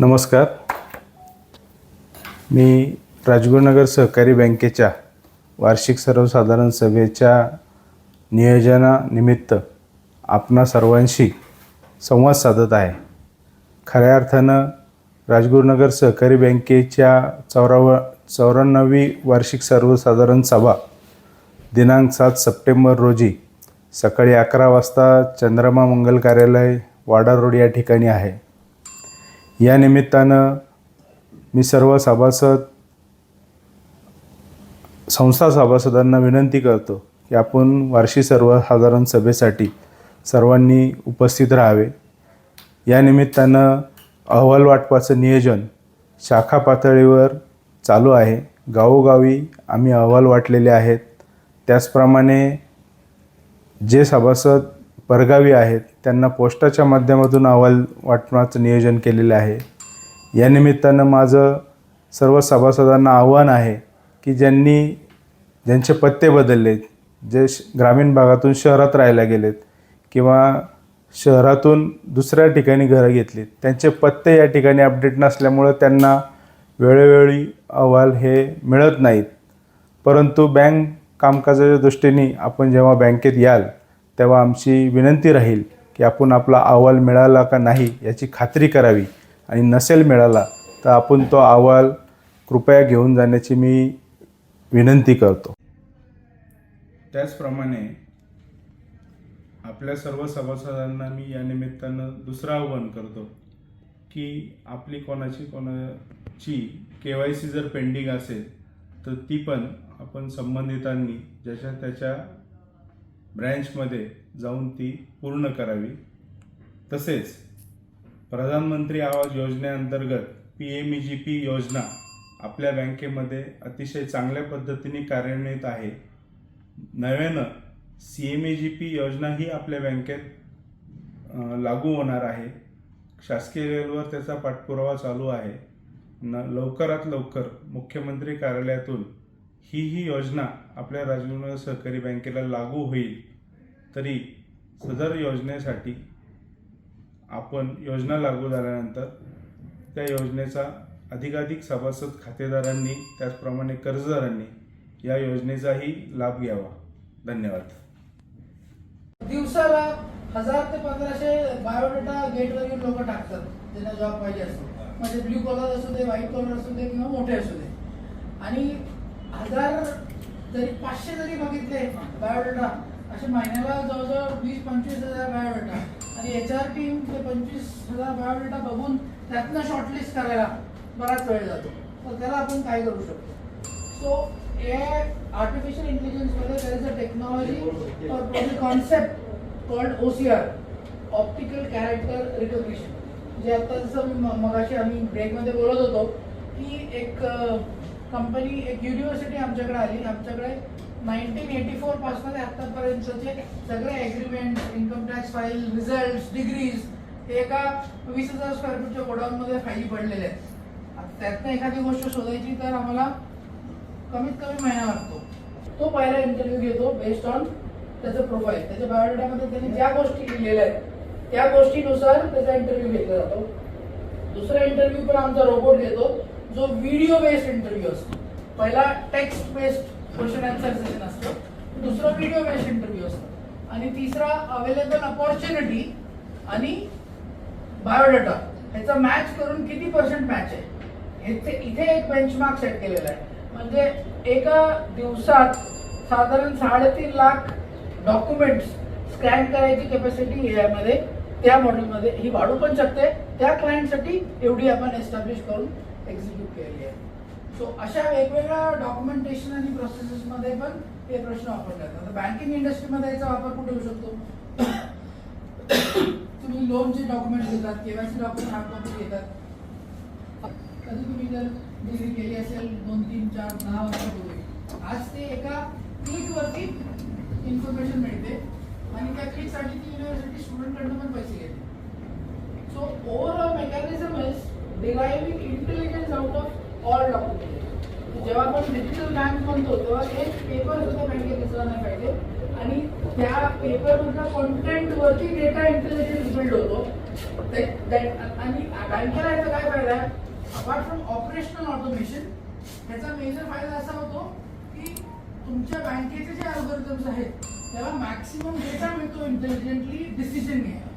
नमस्कार. मी राजगुरुनगर सहकारी बँकेच्या वार्षिक सर्वसाधारण सभेच्या नियोजनानिमित्त आपणा सर्वांशी संवाद साधत आहे. खऱ्या अर्थानं राजगुरुनगर सहकारी बँकेच्या चौराव चौऱ्याण्णवी वार्षिक सर्वसाधारण सभा दिनांक सात सप्टेंबर रोजी सकाळी अकरा वाजता चंद्रमा मंगल कार्यालय वाडा रोड या ठिकाणी आहे. या निमित्तानं मी सर्व सभासद संस्था सभासदांना विनंती करतो की आपण वार्षिक सर्वसाधारण सभेसाठी सर्वांनी उपस्थित राहावे. या निमित्तानं अहवाल वाटपाचं नियोजन शाखा पातळीवर चालू आहे. गावोगावी आम्ही अहवाल वाटलेले आहेत. त्याचप्रमाणे जे सभासद परगावी आहेत. त्यांना पोस्टाच्या माध्यमातून अहवाल वाटण्याचं नियोजन केलेलं आहे. या निमित्तानं माझं सर्व सभासदांना आव्हान आहे की ज्यांनी ज्यांचे पत्ते बदललेत जे श ग्रामीण भागातून शहरात राहायला गेलेत किंवा शहरातून दुसऱ्या ठिकाणी घरं घेतलीत त्यांचे पत्ते या ठिकाणी अपडेट नसल्यामुळं त्यांना वेळोवेळी अहवाल हे मिळत नाहीत. परंतु बँक कामकाजाच्या दृष्टीने आपण जेव्हा बँकेत याल तेव्हा आमची विनंती राहील की आपण आपला अहवाल मिळाला का नाही याची खात्री करावी आणि नसेल मिळाला तर आपण तो अहवाल कृपया घेऊन जाण्याची मी विनंती करतो. त्याचप्रमाणे आपल्या सर्व सभासदांना मी या निमित्तानं दुसरं आव्हान करतो की आपली कोणाची कोणाची के वाय सी जर पेंडिंग असेल तर ती पण आपण संबंधितांनी ज्याच्या त्याच्या ब्रँचमध्ये जाऊन ती पूर्ण करावी. तसेच प्रधानमंत्री आवास योजनेअंतर्गत P M E G P योजना आपल्या बँकेमध्ये अतिशय चांगल्या पद्धतीने कार्यान्वित आहे. नव्यानं C M E G P योजना ही आपल्या बँकेत लागू होणार आहे. शासकीय लेवलवर त्याचा पाठपुरावा चालू आहे. न लवकरात लवकर मुख्यमंत्री कार्यालयातून ही ही योजना आपल्या राजगुरुनगर सहकारी बँकेला लागू होईल. तरी सदर योजनेसाठी आपण योजना लागू झाल्यानंतर त्या योजनेचा अधिकाधिक सभासद खातेदारांनी त्याचप्रमाणे कर्जदारांनी या योजनेचाही लाभ घ्यावा. धन्यवाद. दिवसाला हजार ते पंधराशे बायोडेटा गेटवर येऊन लोक टाकतात त्यांना जॉब पाहिजे असतो. म्हणजे ब्ल्यू कलर असू दे व्हाईट कलर असू दे किंवा मोठे असू दे. आणि हजार जरी पाचशे जरी बघितले बायोडेटा असे महिन्याला जवळजवळ वीस पंचवीस हजार बायोडेटा. आणि एच आर टीम ते पंचवीस हजार बायोडेटा बघून त्यातनं शॉर्टलिस्ट करायला बराच वेळ जातो. तर त्याला आपण काय करू शकतो? सो ए आर्टिफिशियल इंटेलिजन्समध्ये there is technology technology concept called O C R optical character recognition जे आता जसं मगाशी आम्ही ब्रेकमध्ये बोलत होतो की एक कंपनी एक युनिव्हर्सिटी आमच्याकडे आली. आमच्याकडे नाईन्टीन एटी फोरपासून ते आतापर्यंतचे सगळे agreement income tax file result degrees हे एका वीस हजार स्क्वेअर फूटच्या गोडाऊनमध्ये फाईली पडलेल्या आहेत. त्यातनं एखादी गोष्ट शोधायची तर आम्हाला कमीत कमी महिना लागतो. तो पहिला इंटरव्ह्यू घेतो बेस्ड ऑन त्याचं प्रोफाईल त्याच्या बायोडेटामध्ये त्यांनी ज्या गोष्टी लिहिलेल्या आहेत त्या गोष्टीनुसार त्याचा इंटरव्ह्यू घेतला जातो. दुसरा इंटरव्ह्यू पण आमचा रोबोट घेतो. जो व्हिडिओ बेस्ड इंटरव्ह्यू असतो. पहिला text based question answer session असतं. दुसरा व्हिडिओ बेस्ड इंटरव्ह्यू असतो. आणि तिसरा अवेलेबल अपॉर्च्युनिटी आणि बायोडेटा ह्याचा मॅच करून किती पर्सेंट मॅच आहे? हे इथे एक बेंचमार्क सेट केलेला आहे. म्हणजे एका दिवसात साधारण साडेतीन लाख डॉक्युमेंट्स स्कॅन करायची कॅपॅसिटी यामध्ये त्या मॉडेलमध्ये ही वाढू पण शकते. त्या क्लायंटसाठी एवढी आपण एस्टॅब्लिश करून एक्झिक्यूट केलेली आहे. सो अशा वेगवेगळ्या डॉक्युमेंटेशन आणि प्रोसेसेसमध्ये पण हे प्रश्न वापरतात आता बँकिंग इंडस्ट्रीमध्ये याचा वापर कुठे होऊ शकतो? तुम्ही लोनचे डॉक्युमेंट घेतात केवायसी डॉक्युमेंट हार्ड घेतात. कधी तुम्ही जर डिग्री केली असेल दोन तीन चार दहा वर्षापूर्वी आज ते एका क्लिकवरती इन्फॉर्मेशन मिळते आणि त्या क्लिकसाठी ती युनिव्हर्सिटी स्टुडंटकडनं पण पैसे घेते. So overall mechanism is deriving intelligence out of all document जेव्हा आपण डिजिटल बँक म्हणतो तेव्हा एक पेपर सुद्धा बँकेत दिसला नाही पाहिजे. आणि त्या पेपरमधल्या कॉन्टेंटवरती डेटा इंटेलिजन्स बिल्ड होतो. आणि बँकेला याचा काय फायदा आहे? अपार्ट फ्रॉम ऑपरेशनल ऑटोमेशन त्याचा मेजर फायदा असा होतो की तुमच्या बँकेचे जे अल्गोरिदम्स आहेत त्याला मॅक्सिमम डेटा मिळतो इंटेलिजंटली डिसिजन घ्यायला